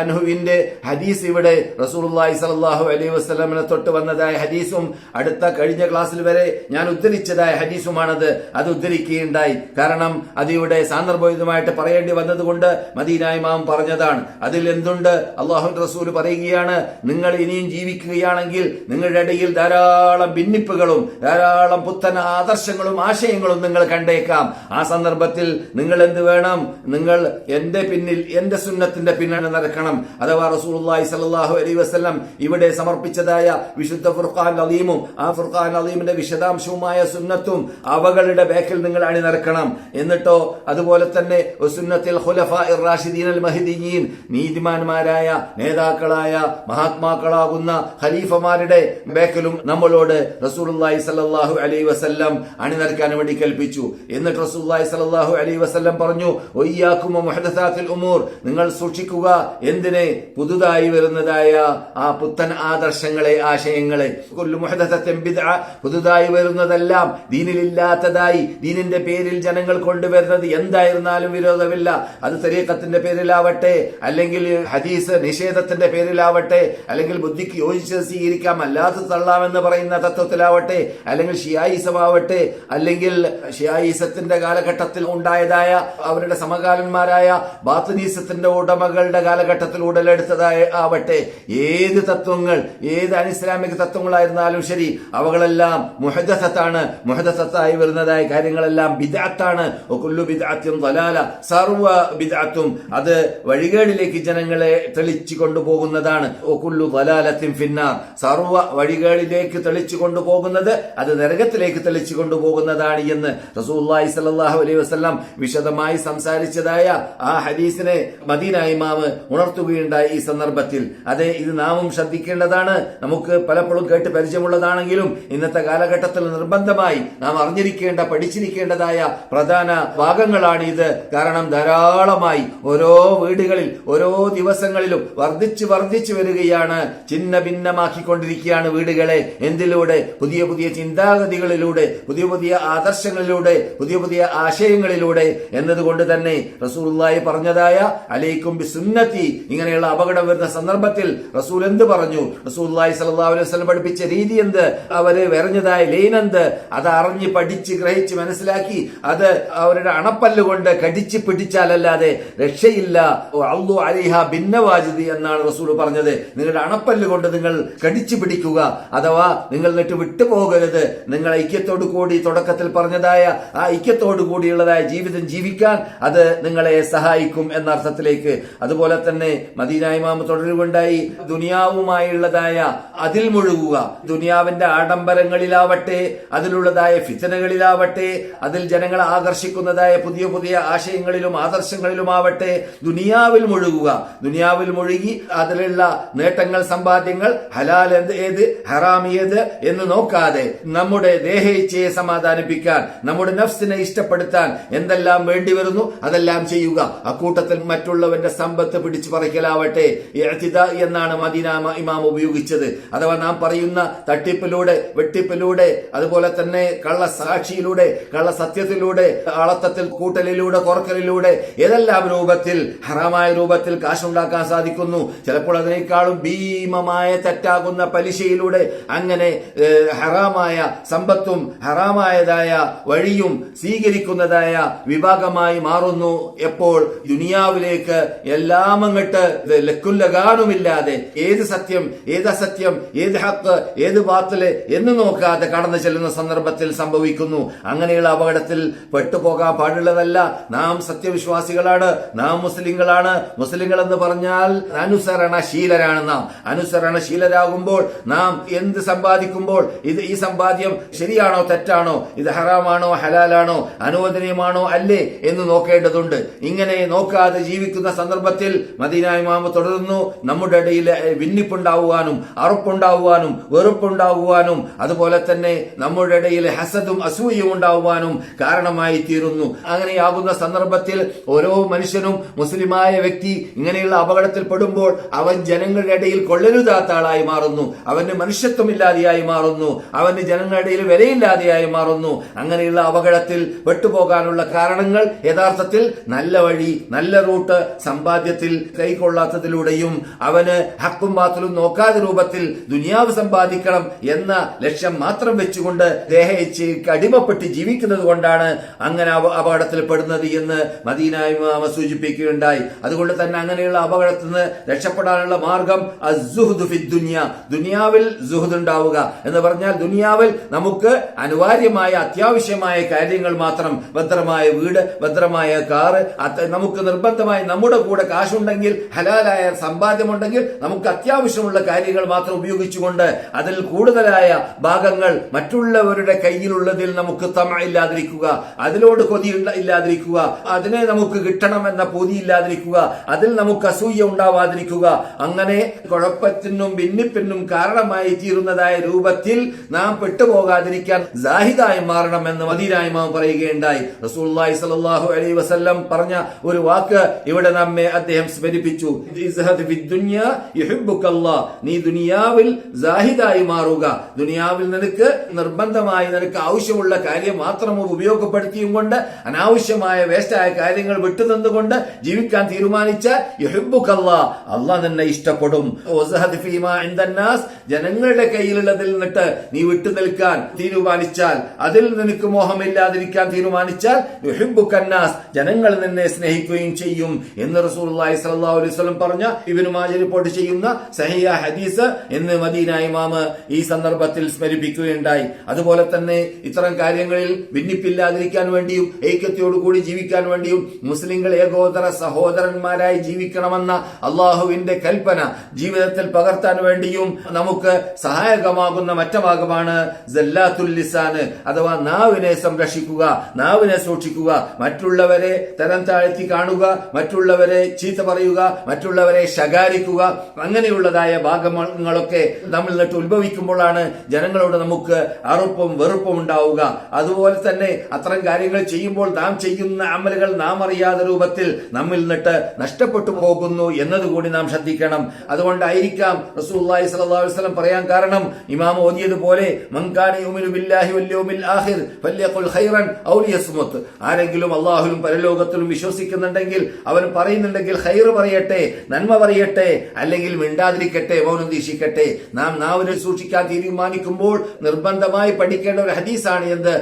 അൻഹുവിന്റെ ഹദീസ് ഇവിടെ റസൂലുള്ളാഹി സ്വല്ലല്ലാഹു അലൈഹി വസ്ലമിനെ തൊട്ട് വന്നതായ ഹദീസും അടുത്ത കഴിഞ്ഞ ക്ലാസ്സിൽ വരെ ഞാൻ ഉദ്ധരിച്ചതായ ഹദീസുമാണത്. അത് ഉദ്ധരിക്കുകയുണ്ടായി. കാരണം അത് ഇവിടെ സാന്ദർഭോചിതമായിട്ട് പറയേണ്ടി വന്നതുകൊണ്ട് മദീന ഇമാം പറഞ്ഞതാണ്. അതിൽ എന്തുണ്ട്? അള്ളാഹു റസൂൽ പറയുകയാണ് നിങ്ങൾ ഇനിയും ജീവിക്കുകയാണെങ്കിൽ നിങ്ങളുടെ ഇടയിൽ ധാരാളം ഭിന്നിപ്പുകളും ധാരാളം പുത്തൻ ആദർശങ്ങളും ആശയങ്ങളും നിങ്ങൾ കണ്ടേക്കാം. ആ സന്ദർഭത്തിൽ നിങ്ങൾ എന്ത് വേണം? നിങ്ങൾ എന്റെ പിന്നിൽ എന്റെ സുന്നത്തിന്റെ പിന്നണി നടക്കണം. അഥവാ റസൂലുള്ളാഹി സലാഹു അലൈഹി വസ്ലം ഇവിടെ സമർപ്പിച്ചതായ വിശുദ്ധ ഫുർഖാൻ അലീമും ആ ഫുർഖാൻ അലീമിന്റെ വിശദാംശവുമായ സുന്നത്തും അവകളുടെ ബേക്കിൽ നിങ്ങൾ അണിനിരക്കണം. എന്നിട്ടോ അതുപോലെ തന്നെ നീതിമാന്മാരായ നേതാക്കളായ മഹാത്മാക്കളാകുന്ന ഖലീഫമാരുടെ ബേക്കിലും നമ്മളോട് റസൂലുള്ളാഹി സ്വല്ലല്ലാഹു അലൈ വസല്ലം അണിനിരക്കാൻ വേണ്ടി കൽപ്പിച്ചു. എന്നിട്ട് റസൂലുള്ളാഹി സ്വല്ലല്ലാഹു അലൈ വസല്ലം പറഞ്ഞു ഒയ്യാക്കുമോ ഉമൂർ. നിങ്ങൾ സൂക്ഷിക്കുക എന്തിനെ? പുതുതായി വരുന്നതായ ആ പുത്തൻ ആദർശങ്ങളെ ആശയങ്ങളെ. പുതുതായി വരുന്നതെല്ലാം ദീനിലില്ലാത്തതായി ദീനിന്റെ പേരിൽ ജനങ്ങൾ കൊണ്ടുവരുന്നത് എന്തായിരുന്നാലും വിരോധമില്ല. അത് തെരീക്കത്തിന്റെ പേരിലാവട്ടെ അല്ലെങ്കിൽ ഹദീസ് നിഷേധത്തിന്റെ പേരിലാവട്ടെ അല്ലെങ്കിൽ ബുദ്ധിക്ക് യോജിച്ചത് സ്വീകരിക്കാം അല്ലാത്തത് തള്ളാമെന്ന് പറയുന്ന തത്വത്തിലാവട്ടെ അല്ലെങ്കിൽ ഷിയായിസമാവട്ടെ അല്ലെങ്കിൽ ഷിയായിസത്തിന്റെ കാലഘട്ടത്തിൽ ഉണ്ടായതായ അവരുടെ സമകാലന്മാരായ ബാത്തനീസത്തിന്റെ ഉടമകളുടെ കാലഘട്ടത്തിൽ ഉടലെടുത്തതായ ആവട്ടെ ഏത് തത്വങ്ങൾ ഏത് അനിസ്ലാമിക തത്വങ്ങളായിരുന്നാലും ശരി അവകളെല്ലാം മുഹദസത്താണ്. മുഹദസത്തായി വരുന്നതായ കാര്യങ്ങളെല്ലാം ബിദാത്താണ്. കുല്ലു ബിദാത്യം തലാല സർവ ബിദാത്തും. അത് വഴികേടിലേക്ക് ജനങ്ങളെ തെളിച്ചു കൊണ്ടുപോകുന്നതാണ്. കുല്ലു ഫിന്നാർ. സർവ വഴികളിലേക്ക് തെളിച്ചു കൊണ്ടുപോകുന്നത് അത് നരകത്തിലേക്ക് തെളിച്ചു കൊണ്ടുപോകുന്നതാണ് എന്ന് റസൂല്ലായി സലാഹു അലൈഹി വസ്ലാം വിശദമായി സംസാരിച്ചതായ ആ ഹദീസിനെ മദീന ഉണർത്തുകയുണ്ടായി ഈ സന്ദർഭത്തിൽ. അതെ ഇത് നാമും ശ്രദ്ധിക്കേണ്ടതാണ്. നമുക്ക് പലപ്പോഴും കേട്ട് പരിചയമുള്ളതാണെങ്കിലും ഇന്നത്തെ കാലഘട്ടത്തിൽ നിർബന്ധമായി നാം അറിഞ്ഞിരിക്കേണ്ട പഠിച്ചിരിക്കേണ്ടതായ പ്രധാന ഭാഗങ്ങളാണ് ഇത് കാരണം ധാരാളമായി ഓരോ വീടുകളിൽ ഓരോ ദിവസങ്ങളിലും വർദ്ധിച്ചു വർദ്ധിച്ചു വരികയാണ് ചിന്ന ഭിന്നമാക്കിക്കൊണ്ടിരിക്കുകയാണ് വീടുകളെ എന്തിലൂടെ? പുതിയ പുതിയ ചിന്താഗതികളിലൂടെ പുതിയ പുതിയ ആദർശങ്ങളിലൂടെ പുതിയ പുതിയ ആശയങ്ങളിലൂടെ എന്നതുകൊണ്ട് തന്നെ റസൂലായി പറഞ്ഞതായ അലൈക്കും ബി സുന്നത്തി ഇങ്ങനെയുള്ള അപകടം വരുന്ന സന്ദർഭത്തിൽ റസൂൽ എന്ത് പറഞ്ഞു? റസൂലുള്ളാഹി സ്വല്ലല്ലാഹു അലൈഹി വസല്ലം പഠിപ്പിച്ച രീതി എന്ത്? അവർ വരഞ്ഞതായ ലൈനെന്ത് അത് അറിഞ്ഞ് പഠിച്ച് ഗ്രഹിച്ച് മനസ്സിലാക്കി അത് അവരുടെ അണപ്പല്ലുകൊണ്ട് കടിച്ച് പിടിച്ചാലല്ലാതെ രക്ഷയില്ല. അള്ളു അലിഹ ഭിന്നവാജിതി എന്നാണ് റസൂൽ പറഞ്ഞത്. നിങ്ങളുടെ അണപ്പല്ലുകൊണ്ട് നിങ്ങൾ കടിച്ചു പിടിക്കുക. അഥവാ നിങ്ങൾ എന്നിട്ട് വിട്ടുപോകരുത്. നിങ്ങൾ ഐക്യത്തോടു കൂടി തുടക്കത്തിൽ പറഞ്ഞതായ ആ ഐക്യത്തോടു കൂടിയുള്ളതായ ജീവിതം ജീവിക്കാൻ അത് നിങ്ങളെ സഹായിക്കും എന്ന അർത്ഥത്തിലേക്ക്. അതുപോലെ തന്നെ മദീന ഇമാമ് തുടരുകയുണ്ടായി. ദുനിയാവുമായുള്ളതായ അതിൽ മുഴുകുക. ദുനിയാവിന്റെ ആഡംബരങ്ങളിലാവട്ടെ അതിലുള്ളതായ ഫിത്തനകളിലാവട്ടെ അതിൽ ജനങ്ങളെ ആകർഷിക്കുന്നതായ പുതിയ പുതിയ ആശയങ്ങളിലും ആദർശങ്ങളിലുമാവട്ടെ ദുനിയാവിൽ മുഴുകുക. ദുനിയാവിൽ മുഴുകി അതിലുള്ള നേട്ടങ്ങൾ സമ്പാദ്യങ്ങൾ ഹലാൽ എന്ത് ഏത്? ഹറാം ഏത് എന്ന് നോക്കാതെ നമ്മുടെ ദേഹേച്ഛയെ സമാധാനിപ്പിക്കാൻ നമ്മുടെ നഫ്സിനെ ഇഷ്ടപ്പെടുത്താൻ എന്തെല്ലാം വേണ്ടി വരുന്നു അതെല്ലാം ചെയ്യുക. അക്കൂട്ടത്തിൽ മറ്റുള്ളവന്റെ സമ്പത്ത് പിടിച്ചു പറിക്കലാവട്ടെ. എന്നാണ് മദീന ഇമാം ഉപയോഗിച്ചത്. അഥവാ നാം പറയുന്ന തട്ടിപ്പിലൂടെ വെട്ടിപ്പിലൂടെ അതുപോലെ തന്നെ കള്ള സാക്ഷിയിലൂടെ കള്ള സത്യത്തിലൂടെ അളത്തത്തിൽ കൂട്ടലിലൂടെ കുറക്കലിലൂടെ ഏതെല്ലാം രൂപത്തിൽ ഹറാമായ രൂപത്തിൽ കാശുണ്ടാക്കാൻ സാധിക്കുന്നു. ചിലപ്പോൾ അതിനേക്കാളും ഭീമമായ തെറ്റാകുന്ന പലിശയിലൂടെ അങ്ങനെ ഹറാമായ സമ്പത്തും ഹറാമായതായ വഴിയും സ്വീകരിക്കുന്നതായ വിഭാഗമായി മാറുന്നു. എപ്പോൾ? ദുനിയാവിലേക്ക് എല്ലാം അങ്ങട്ട് ലക്കുല്ലകാനുമില്ലാതെ ഏത് സത്യം ഏത് അസത്യം ഏത് ഹക്ക് ഏത് ബാത്തിൽ എന്ന് നോക്കാതെ കടന്നു ചെല്ലുന്ന സന്ദർഭത്തിൽ സംഭവിക്കുന്നു. അങ്ങനെയുള്ള അപകടത്തിൽ പെട്ടുപോകാൻ പാടുള്ളതല്ല. നാം സത്യവിശ്വാസികളാണ് നാം മുസ്ലിങ്ങളാണ്. മുസ്ലിങ്ങൾ എന്ന് പറഞ്ഞാൽ അനുസരണശീലരാണ് നാം. അനുസരണശീലരാകുമ്പോൾ നാം എന്ത് സമ്പാദിക്കുമ്പോൾ ഇത് ഈ സമ്പാദ്യം ശരിയാണോ തെറ്റാണോ ഇത് ഹറാമാണോ ഹലാലാണോ അനുവദനീയമാണോ അല്ലേ എന്ന് നോക്കേണ്ടതുണ്ട്. ഇങ്ങനെ നോക്കാതെ ജീവിക്കുന്ന സന്ദർഭത്തിൽ മദീന ഇമാമ തുടർന്നു നമ്മുടെ ഇടയിൽ ഭിന്നിപ്പുണ്ടാവുവാനും അറുപ്പുണ്ടാവുവാനും വെറുപ്പുണ്ടാവുവാനും അതുപോലെ തന്നെ നമ്മുടെ ഇടയിൽ ഹസദും അസൂയയും ഉണ്ടാവുവാനും കാരണമായി തീരുന്നു. അങ്ങനെയാകുന്ന സന്ദർഭത്തിൽ ഓരോ മനുഷ്യനും മുസ്ലിമായ വ്യക്തി ഇങ്ങനെയുള്ള അപകടത്തിൽ പെടുമ്പോൾ അവൻ ജനങ്ങളുടെ ഇടയിൽ കൊള്ളരുതാത്ത ആളായി മാറുന്നു. അവന് മനുഷ്യത്വമില്ലാതെയായി മാറുന്നു. അവന് ജനങ്ങളുടെ ഇടയിൽ വിലയില്ലാതെയായി മാറുന്നു. അങ്ങനെയുള്ള അപകടത്തിൽ പെട്ടുപോകാനുള്ള കാരണങ്ങൾ യഥാർത്ഥത്തിൽ നല്ല വഴി നല്ല റൂട്ട് സമ്പാദ്യത്തിൽ കൈക്കൊള്ളാത്തതിലൂടെയും അവന് ഹക്കും ബാത്തിലും നോക്കാതെ രൂപത്തിൽ ദുനിയാവ് സമ്പാദിക്കണം എന്ന ലക്ഷ്യം മാത്രം വെച്ചുകൊണ്ട് ദേഹേച്ഛയ്ക്ക് അടിമപ്പെട്ട് ജീവിക്കുന്നത് കൊണ്ടാണ് അങ്ങനെ അപ- അപകടത്തിൽ പെടുന്നത് എന്ന് മദീന സൂചിപ്പിക്കുകയുണ്ടായി. അതുകൊണ്ട് തന്നെ അങ്ങനെയുള്ള അപകടത്തിൽ നിന്ന് രക്ഷപ്പെടാനുള്ള മാർഗം ഫി ദുനിയ. ദുനിയാവിൽ ഉണ്ടാവുക എന്ന് പറഞ്ഞാൽ ദുനിയാവിൽ നമുക്ക് അനിവാര്യമായ അത്യാവശ്യമായ കാര്യങ്ങൾ മാത്രം. ഭദ്രമായ വീട് ഭദ്രമായ കാറ് നമുക്ക് നിർബന്ധമായി നമ്മുടെ കൂടെ കാശുണ്ടെങ്കിൽ ഹലാലായ സമ്പാദ്യമുണ്ടെങ്കിൽ നമുക്ക് അത്യാവശ്യമുള്ള കാര്യങ്ങൾ മാത്രം ഉപയോഗിച്ചുകൊണ്ട് അതിൽ കൂടുതലായ ഭാഗങ്ങൾ മറ്റുള്ളവരുടെ കയ്യിലുള്ളതിൽ നമുക്ക് തമ ഇല്ലാതിരിക്കുക അതിലോട് കൊതി ഇല്ലാതിരിക്കുക അതിനെ നമുക്ക് കിട്ടണം എന്ന പൊതി ഇല്ലാതിരിക്കുക അതിൽ നമുക്ക് അസൂയ ഉണ്ടാവാതിരിക്കുക. അങ്ങനെ കുഴപ്പത്തിനും ഭിന്നിപ്പിനും കാരണമായി തീരുന്നതായ രൂപത്തിൽ നാം പെട്ടുപോകാതിരിക്കാൻ ജാഹിദായി മാറണമെന്ന് മാം പറയുകയുണ്ടായി. റസൂലുള്ളാഹി സ്വല്ലല്ലാഹു അലൈ വസല്ലം പറഞ്ഞ ഒരു വാക്ക് ഇവിടെ നമ്മെ അദ്ദേഹം സ്മരിപ്പിച്ചു. നീ ദുനിയാവിൽ ജാഹിദായി മാറുക. ദുനിയാവിൽ നിനക്ക് നിർബന്ധമായി നിനക്ക് ആവശ്യമുള്ള കാര്യം മാത്രം ഉപയോഗപ്പെടുത്തിയും കൊണ്ട് അനാവശ്യമായ വേസ്റ്റായ കാര്യങ്ങൾ വിട്ടുനിന്നുകൊണ്ട് ജീവിക്കാൻ തീരുമാനിച്ച യുഹിബുക്കല്ല അള്ളാഹ് നിന്നെ ഇഷ്ടപ്പെടും. ജനങ്ങൾ ജനങ്ങളുടെ കയ്യിലുള്ളതിൽ നിന്നിട്ട് നീ വിട്ടു നിൽക്കാൻ തീരുമാനിച്ചാൽ അതിൽ നിനക്ക് മോഹമില്ലാതിരിക്കാൻ തീരുമാനിച്ചാൽ കന്നാസ് ജനങ്ങൾ നിന്നെ സ്നേഹിക്കുകയും ചെയ്യും എന്ന് സ്വല്ലല്ലാഹു അലൈഹി വസല്ലം പറഞ്ഞ ഇബ്നു മാജ റിപ്പോർട്ട് ചെയ്യുന്ന സഹിയ ഹദീസ് എന്ന് മദീന ഇമാമ് ഈ സന്ദർഭത്തിൽ സ്മരിപ്പിക്കുകയുണ്ടായി. അതുപോലെ തന്നെ ഇത്തരം കാര്യങ്ങളിൽ ഭിന്നിപ്പില്ലാതിരിക്കാൻ വേണ്ടിയും ഐക്യത്തോടുകൂടി ജീവിക്കാൻ വേണ്ടിയും മുസ്ലിങ്ങൾ ഏകോദര സഹോദരന്മാരായി ജീവിക്കണമെന്ന അള്ളാഹുവിന്റെ കൽപ്പന ജീവിതത്തിൽ പകർത്താൻ വേണ്ടിയും നമുക്ക് സഹായകമാകുന്ന മറ്റ ഭാഗമാണ് ലിസാന് അഥവാ നാവിനെ സംരക്ഷിക്കുക നാവിനെ സൂക്ഷിക്കുക. മറ്റുള്ളവരെ തരം താഴ്ത്തി കാണുക മറ്റുള്ളവരെ ചീത്ത പറയുക മറ്റുള്ളവരെ ശകാരിക്കുക. അങ്ങനെയുള്ളതായ ഭാഗങ്ങളൊക്കെ നമ്മൾ നിന്നിട്ട് ഉത്ഭവിക്കുമ്പോഴാണ് ജനങ്ങളോട് നമുക്ക് അറുപ്പും വെറുപ്പും ഉണ്ടാവുക. അതുപോലെ തന്നെ അത്തരം കാര്യങ്ങൾ ചെയ്യുമ്പോൾ നാം ചെയ്യുന്ന അമലുകൾ നാം അറിയാതെ രൂപത്തിൽ നമ്മിൽ നിന്നിട്ട് നഷ്ടപ്പെട്ടു പോകുന്നു എന്നതുകൂടി നാം ശ്രദ്ധിക്കണം. അതുകൊണ്ടായിരിക്കാം സ്വല്ലല്ലാഹു അലൈഹി വസല്ലം പറയാൻ കാരണം ഇമാം ഓതിയതുപോലെ ആരെങ്കിലും അള്ളാഹുലും പരലോകത്തിലും വിശ്വസിക്കുന്നുണ്ടെങ്കിൽ അവൻ പറയുന്നുണ്ടെങ്കിൽ ഹൈർ പറയട്ടെ നന്മ പറയട്ടെ അല്ലെങ്കിൽ മിണ്ടാതിരിക്കട്ടെ മൗനം ദീക്ഷിക്കട്ടെ. നാം നാവിനെ സൂക്ഷിക്കാൻ തീരുമാനിക്കുമ്പോൾ നിർബന്ധമായി പഠിക്കേണ്ട ഒരു ഹദീസാണ് എന്ത്?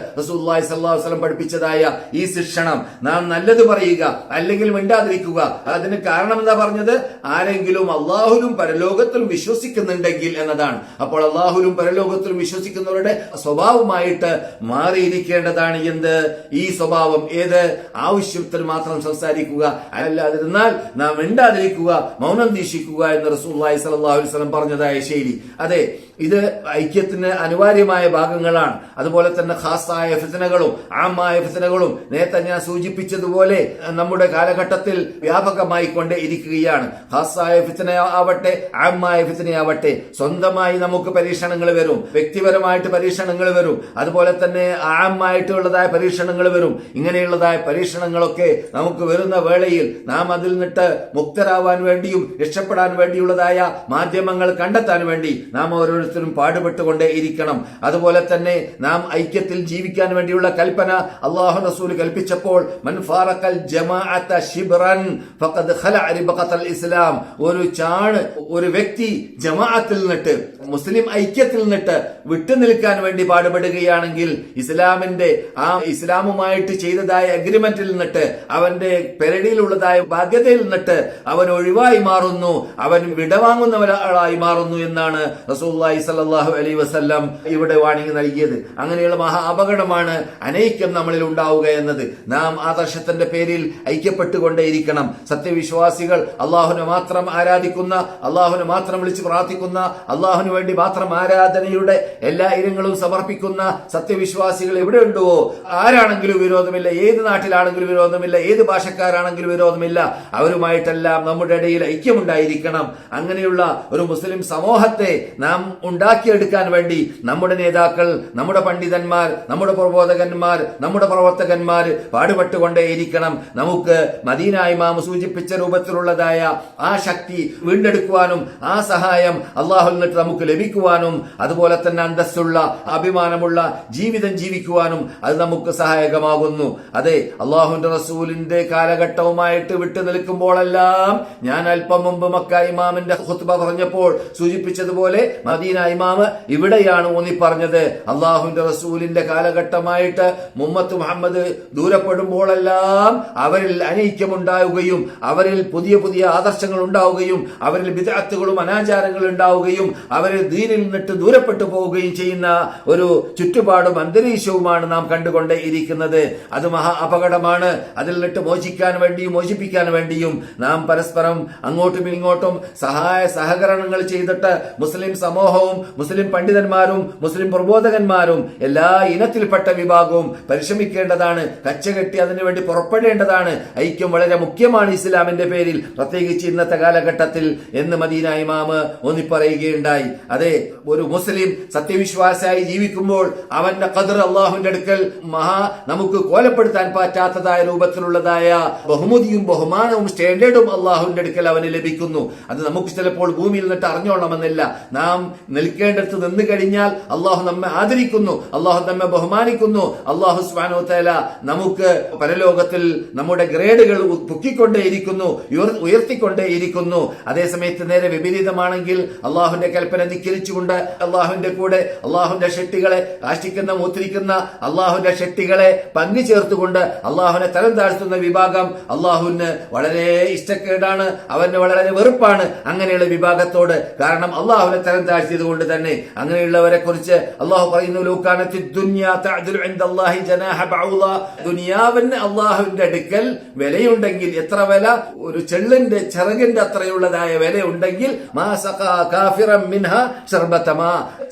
വസല്ലം പഠിപ്പിച്ചതായ ഈ ശിക്ഷണം. നാം നല്ലത് പറയുക അല്ലെങ്കിൽ മിണ്ടാതിരിക്കുക. അതിന് കാരണം എന്താ പറഞ്ഞത്? ആരെങ്കിലും അള്ളാഹുലും പരലോകത്തിലും വിശ്വസിക്കുന്നുണ്ടെങ്കിൽ എന്നതാണ്. അപ്പോൾ അള്ളാഹുലും പരലോകത്തിലും വിശ്വസിക്കുന്നവരുടെ സ്വഭാവമായിട്ട് മാറിയിരിക്കേണ്ടതാണ് എന്ത്? ഈ സ്വഭാവം ഏത്? ആവശ്യത്തിന് മാത്രം സംസാരിക്കുക. അല്ലാതിരുന്നാൽ നാം മിണ്ടാതിരിക്കുക മൗനം ദീക്ഷിക്കുക എന്ന് റസൂല്ലായി സലഹുലം പറഞ്ഞതായ ശൈലി. അതെ ഇത് ഐക്യത്തിന് അനിവാര്യമായ ഭാഗങ്ങളാണ്. അതുപോലെ തന്നെ ഖാസായ ഫിസനകളും ആമായ ഫിസനകളും നേരത്തെ ഞാൻ സൂചിപ്പിച്ചതുപോലെ നമ്മുടെ കാലഘട്ടത്തിൽ വ്യാപകമായി കൊണ്ടേ ഇരിക്കുകയാണ്. ഖാസായ ഫിസന ആവട്ടെ ആമായ ഫിത്തനയാവട്ടെ സ്വന്തമായി നമുക്ക് പരീക്ഷണങ്ങൾ വരും വ്യക്തിപരമായിട്ട് പരീക്ഷണങ്ങൾ വരും അതുപോലെ തന്നെ ആമായിട്ടുള്ളതായ പരീക്ഷണങ്ങൾ വരും. ഇങ്ങനെയുള്ളതായ പരീക്ഷണങ്ങളൊക്കെ നമുക്ക് വരുന്ന വേളയിൽ നാം അതിൽ നിന്നിട്ട് മുക്തരാവാൻ വേണ്ടിയും രക്ഷപ്പെടാൻ വേണ്ടിയുള്ളതായ മാധ്യമങ്ങൾ കണ്ടെത്താൻ വേണ്ടി നാം ഓരോരുത്തരും പാടുപെട്ടുകൊണ്ടേ ഇരിക്കണം. അതുപോലെ തന്നെ നാം ഐക്യത്തിൽ ജീവിക്കാൻ വേണ്ടിയുള്ള കൽപ്പന അള്ളാഹു റസൂൽ കൽപ്പിച്ചപ്പോൾ ഇസ്ലാം. ഒരു ചാണ് ഒരു വ്യക്തി ജമാഅത്തിൽ നിന്നിട്ട് മുസ്ലിം ഐക്യത്തിൽ നിന്നിട്ട് വിട്ടുനിൽക്കാൻ വേണ്ടി പാടുപെടുകയാണെങ്കിൽ ഇസ്ലാമിന്റെ ആ ഇസ്ലാമുമായിട്ട് ചെയ്തതായ അഗ്രിമെന്റിൽ നിന്നിട്ട് അവന്റെ പെരടിയിലുള്ളതായ ബാധ്യതയിൽ നിന്നിട്ട് അവൻ ഒഴിവായി മാറുന്നു അവൻ വിടവാങ്ങുന്ന ഒരാളായി മാറുന്നു എന്നാണ് റസൂല്ലായി സല്ലാഹു അലൈ വസ്ല്ലാം ഇവിടെ വാണിംഗ് നൽകിയത്. അങ്ങനെയുള്ള മഹാ അപകടമാണ് അനൈക്യം നമ്മളിൽ ഉണ്ടാവുക എന്നത്. നാം ആദർശത്തിന്റെ പേരിൽ ഐക്യപ്പെട്ടുകൊണ്ടേയിരിക്കണം. സത്യവിശ്വാസികൾ അള്ളാഹുനെ മാത്രം ആരാധിക്കുന്ന അള്ളാഹുനെ മാത്രം വിളിച്ച് പ്രാർത്ഥിക്കുന്ന അള്ളാഹുനു വേണ്ടി മാത്രം ആരാധനയുടെ എല്ലാ ഇനങ്ങളും സമർപ്പിക്കുന്ന സത്യവിശ്വാസികൾ എവിടെ ഉണ്ടോ? ആരാണെങ്കിലും വിരോധമില്ല. ഏത് നാട്ടിലാണെങ്കിലും വിരോധമില്ല. ഏത് ഭാഷക്കാരാണെങ്കിലും വിരോധമില്ല. അവരുമായിട്ടെല്ലാം നമ്മുടെ ഇടയിൽ ഐക്യമുണ്ടായിരിക്കണം. അങ്ങനെയുള്ള ഒരു മുസ്ലിം സമൂഹത്തെ നാം ഉണ്ടാക്കിയെടുക്കാൻ വേണ്ടി നമ്മുടെ നേതാക്കൾ നമ്മുടെ പണ്ഡിതന്മാർ നമ്മുടെ പ്രബോധകന്മാർ നമ്മുടെ പ്രവർത്തകന്മാർ പാടുപെട്ടുകൊണ്ടേയിരിക്കണം. നമുക്ക് മദീന ഇമാം സൂചിപ്പിച്ച രൂപത്തിലുള്ളതായ ആ ശക്തി വീണ്ടെടുക്കുവാനും ആ സഹായം അള്ളാഹു നിന്നിട്ട് നമുക്ക് ലഭിക്കുവാനും അതുപോലെ തന്നെ അന്തസ്സുള്ള അഭിമാനമുള്ള ജീവിതം ജീവിക്കുവാനും അത് നമുക്ക് സഹായകമാകുന്നു. അതെ അള്ളാഹുന്റെ റസൂലിന്റെ കാലഘട്ടവുമായിട്ട് വിട്ടു നിൽക്കുമ്പോഴെല്ലാം ഞാൻ അല്പം മുമ്പ് മക്ക ഇമാമിന്റെ പറഞ്ഞപ്പോൾ സൂചിപ്പിച്ചതുപോലെ മദീന ഇമാമ് ഇവിടെയാണ് ഊന്നി പറഞ്ഞത്. അള്ളാഹുവിന്റെ റസൂലിന്റെ കാലഘട്ടമായിട്ട് മുമ്മത്ത് മുഹമ്മദ് ദൂരപ്പെടുമ്പോഴെല്ലാം അവരിൽ അനൈക്യമുണ്ടാവുകയും അവരിൽ പുതിയ പുതിയ ആദർശങ്ങൾ ഉണ്ടാവുകയും അവരിൽ വിദഗ്ധകളും അനാചാരങ്ങൾ ഉണ്ടാവുകയും അവരിൽ ദീനിൽ നിന്നിട്ട് ദൂരപ്പെട്ടു പോവുകയും ചെയ്യുന്ന ഒരു ചുറ്റുപാടും അന്തരീക്ഷവുമാണ് നാം കണ്ടുകൊണ്ടേ ഇരിക്കുന്നത് അത് മഹാ അപകടമാണ്. അതിൽ നിന്നിട്ട് മോചിക്കാൻ വേണ്ടിയും മോചിപ്പിക്കാൻ വേണ്ടിയും നാം പരസ്പരം അങ്ങോട്ടും ഇങ്ങോട്ടും സഹായ സഹകരണങ്ങൾ ചെയ്തിട്ട് മുസ്ലിം സമൂഹവും മുസ്ലിം പണ്ഡിതന്മാരും മുസ്ലിം പ്രബോധകന്മാരും എല്ലാ ഇനത്തിൽപ്പെട്ട വിഭാഗവും പരിശ്രമിക്കേണ്ടതാണ് കച്ചകെട്ടി അതിനുവേണ്ടി പുറപ്പെടേണ്ടതാണ്. ഐക്യം വളരെ മുഖ്യമാണ് ഇസ്ലാമിന്റെ പേരിൽ പ്രത്യേകിച്ച് ഇന്നത്തെ കാലഘട്ടത്തിൽ എന്ന് മദീന ഇമാമ് ഒന്നിപ്പറയുകയുണ്ടായി അതെ ഒരു മുസ്ലിം സത്യവിശ്വാസിയായി ജീവിക്കുമ്പോൾ അവന്റെ കതിർ അള്ളാഹുവിന്റെ അടുക്കൽ മഹാ നമുക്ക് കോലപ്പെടുത്താൻ പറ്റാത്തതായ രൂപത്തിലുള്ളതായ ബഹുമതിയും ബഹുമാനവും സ്റ്റാൻഡേർഡും അള്ളാഹുവിന്റെ അടുക്കൽ അവന് ലഭിക്കുന്നു. അത് നമുക്ക് ചിലപ്പോൾ ഭൂമിയിൽ നിന്നിട്ട് അറിഞ്ഞോളണമെന്നില്ല. നാം നിൽക്കേണ്ടടുത്ത് നിന്ന് കഴിഞ്ഞാൽ അള്ളാഹു നമ്മെ ആദരിക്കുന്നു അള്ളാഹു നമ്മെ ബഹുമാനിക്കുന്നു. അള്ളാഹു സ്വാനോ തേല നമുക്ക് പരലോകത്തിൽ നമ്മുടെ ഗ്രേഡുകൾ പൊക്കിക്കൊണ്ടേയിരിക്കുന്നു ഉയർത്തിക്കൊണ്ടേയിരിക്കുന്നു. അതേസമയത്ത് നേരെ വിപരീതമാണെങ്കിൽ അള്ളാഹുന്റെ കൽപ്പന ധിക്കരിച്ചുകൊണ്ട് അള്ളാഹുവിന്റെ കൂടെ അള്ളാഹുവിന്റെ ശക്തികളെ ആശിക്കുന്ന മൂത്രിക്കുന്ന അള്ളാഹുവിന്റെ ശക്തികളെ പങ്കു ചേർത്തുകൊണ്ട് അള്ളാഹുവിനെ തരം താഴ്ത്തുന്ന വിഭാഗം അള്ളാഹുവിന് വളരെ ഇഷ്ടക്കേടാണ് അവന് വളരെ വെറുപ്പാണ് അങ്ങനെയുള്ള വിഭാഗത്തോട്. കാരണം അള്ളാഹുവിനെ തരം താഴ്ത്തിയത് കൊണ്ട് തന്നെ അങ്ങനെയുള്ളവരെ കുറിച്ച് അള്ളാഹു പറയുന്നു. ദുനിയാവിന് അള്ളാഹുവിന്റെ അടുക്കൽ വിലയുണ്ടെങ്കിൽ എത്ര വില ഒരു ചെള്ളിന്റെ ചിറകിന്റെ അത്രയുള്ളതായ വില ഉണ്ടെങ്കിൽ.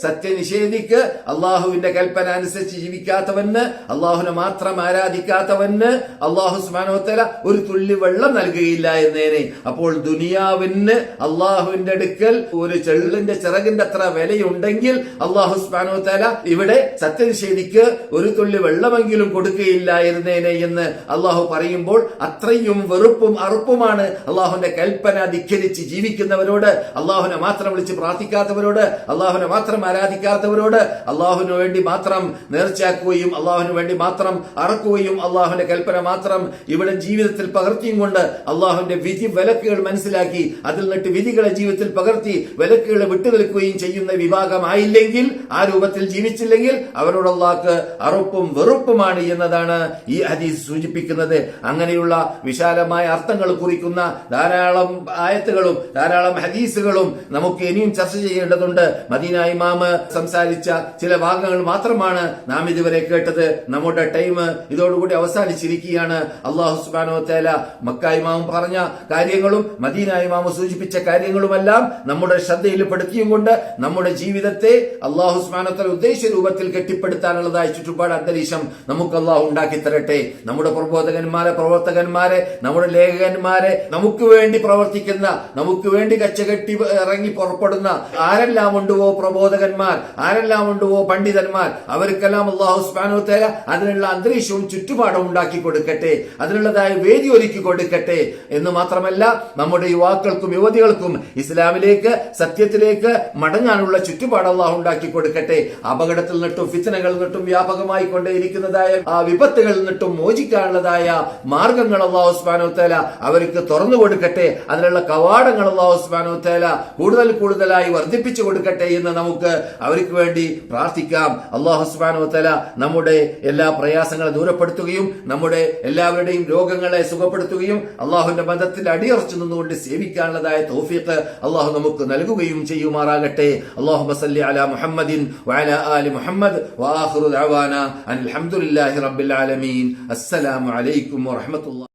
സത്യനിഷേധിക്ക് അള്ളാഹുവിന്റെ കൽപ്പന അനുസരിച്ച് ജീവിക്കാത്തവന് അള്ളാഹുനെ മാത്രം ആരാധിക്കാത്തവന് അള്ളാഹു സുബാനോത്തല ഒരു തുള്ളി വെള്ളം നൽകുകയില്ല എന്നേനെ അപ്പോൾ ദുനിയാവിന് അള്ളാഹുവിന്റെ അടുക്കൽ ഒരു ചെള്ളിന്റെ ചിറകിന്റെ അത്ര വിലയുണ്ടെങ്കിൽ അള്ളാഹു സുബാനോത്തല ഇവിടെ സത്യനിഷേധിക്ക് ഒരു തുള്ളി വെള്ളമെങ്കിലും കൊടുക്കുകയില്ലായിരുന്നേനെ എന്ന് അള്ളാഹു പറയുമ്പോൾ അത്രയും വെറുപ്പും അറുപ്പുമാണ് അള്ളാഹുന്റെ കൽപ്പന ധിഖരിച്ച് ജീവിക്കുന്നവരോട് അള്ളാഹുനെ മാത്രം വിളിച്ച് പ്രാർത്ഥിക്കാത്തവരോട് അള്ളാഹുനെ മാത്രം ആരാധിക്കാത്തവരോട് അള്ളാഹുവിന് വേണ്ടി മാത്രം നേർച്ചയാക്കുകയും അള്ളാഹുവിന് വേണ്ടി മാത്രം അറക്കുകയും അള്ളാഹുവിന്റെ കൽപ്പന മാത്രം ഇവിടെ ജീവിതത്തിൽ പകർത്തിയും കൊണ്ട് അള്ളാഹുവിന്റെ വിധി വിലക്കുകൾ മനസ്സിലാക്കി അതിൽ നിന്നിട്ട് വിധികളെ ജീവിതത്തിൽ പകർത്തി വിലക്കുകളെ വിട്ടുനിൽക്കുകയും ചെയ്യുന്ന വിഭാഗമായില്ലെങ്കിൽ ആ രൂപത്തിൽ ജീവിച്ചില്ലെങ്കിൽ അവരോട് അള്ളാഹ്ക്ക് അറുപ്പും വെറുപ്പുമാണ് എന്നതാണ് ഈ ഹദീസ് സൂചിപ്പിക്കുന്നത്. അങ്ങനെയുള്ള വിശാലമായ അർത്ഥങ്ങൾ കുറിക്കുന്ന ധാരാളം ആയത്തുകളും ധാരാളം ഹദീസുകളും നമുക്ക് ഇനിയും ചർച്ച ചെയ്യേണ്ടതുണ്ട്. മദീന ഇമാമ് സംസാരിച്ച ചില ഭാഗങ്ങൾ മാത്രമാണ് നാം ഇതുവരെ കേട്ടത്. നമ്മുടെ ടൈം ഇതോടുകൂടി അവസാനിച്ചിരിക്കുകയാണ്. അള്ളാഹു സുബാനോ തേല മക്ക ഇമാം പറഞ്ഞ കാര്യങ്ങളും മദീന ഇമാമ് സൂചിപ്പിച്ച കാര്യങ്ങളുമെല്ലാം നമ്മുടെ ശ്രദ്ധയിൽപ്പെടുത്തിയും കൊണ്ട് നമ്മുടെ ജീവിതത്തെ അള്ളാഹു സുബാനോ തല ഉദ്ദേശ രൂപത്തിൽ കെട്ടിപ്പടുത്താനുള്ളതായ ചുറ്റുപാട് അന്തരീക്ഷം നമുക്ക് അള്ളാഹു ഉണ്ടാക്കി തരട്ടെ. നമ്മുടെ പ്രബോധകന്മാരെ പ്രവർത്തകന്മാരെ നമ്മുടെ ലേഖകന്മാരെ നമുക്ക് വേണ്ടി പ്രവർത്തിക്കുന്ന നമുക്ക് വേണ്ടി കച്ചകെട്ടി ഇറങ്ങി പുറപ്പെടുന്ന ആരെല്ലാം ഉണ്ടുവോ പ്രബോധകന്മാർ ആരെല്ലാം ഉണ്ടുവോ പണ്ഡിതന്മാർ അവർക്കെല്ലാം അള്ളാഹു തേല അതിനുള്ള അന്തരീക്ഷവും ചുറ്റുപാടും ഉണ്ടാക്കി കൊടുക്കട്ടെ. അതിനുള്ളതായ വേദി ഒരുക്കി കൊടുക്കട്ടെ. എന്ന് മാത്രമല്ല നമ്മുടെ യുവാക്കൾക്കും യുവതികൾക്കും ഇസ്ലാമിലേക്ക് സത്യത്തിലേക്ക് മടങ്ങാനുള്ള ചുറ്റുപാട് അള്ളാഹു ഉണ്ടാക്കി കൊടുക്കട്ടെ. അപകടത്തിൽ നിന്നിട്ടും ഫിത്തനകളിൽ നിന്നിട്ടും വ്യാപകമായി കൊണ്ടേയിരിക്കുന്നതായ ആ വിപത്തുകളിൽ നിന്നിട്ടും മോചിക്കാനുള്ളതായ മാർഗങ്ങൾ അള്ളാഹു ഉസ്മാനോ തേല അവർക്ക് തുറന്നു കൊടുക്കട്ടെ. അതിനുള്ള കവാടങ്ങൾ അള്ളാഹു ഉസ്മാനോ തേല കൂടുതൽ കൂടുതലായി വർദ്ധിപ്പിച്ചു കൊടുക്കട്ടെ എന്ന് നമുക്ക് അവർക്ക് വേണ്ടി പ്രാർത്ഥിക്കാം. അള്ളാഹു ഉസ്മാനോ തേല നമ്മുടെ എല്ലാ പ്രയാസങ്ങളെ ദൂരപ്പെടുത്തുകയും നമ്മുടെ എല്ലാവരുടെയും രോഗങ്ങളെ സുഖപ്പെടുത്തുകയും അള്ളാഹുവിന്റെ ബന്ധത്തിൽ അടിയറച്ചു നിന്നുകൊണ്ട് സേവിക്കാനുള്ളതായ തൗഫീഖ് അള്ളാഹു നമുക്ക് നൽകുകയും ചെയ്യുമാറാകട്ടെ. അള്ളാഹു മസല്ലി അല മുഹമ്മദിൻ വഅല ആലി മുഹമ്മദ് വാഖിറു ദഅവാന അൽഹംദുലില്ലാഹി റബ്ബിൽ ആലമീൻ. അസ്സലാമു അലൈക്കും വറഹ്മത്തുള്ളാഹി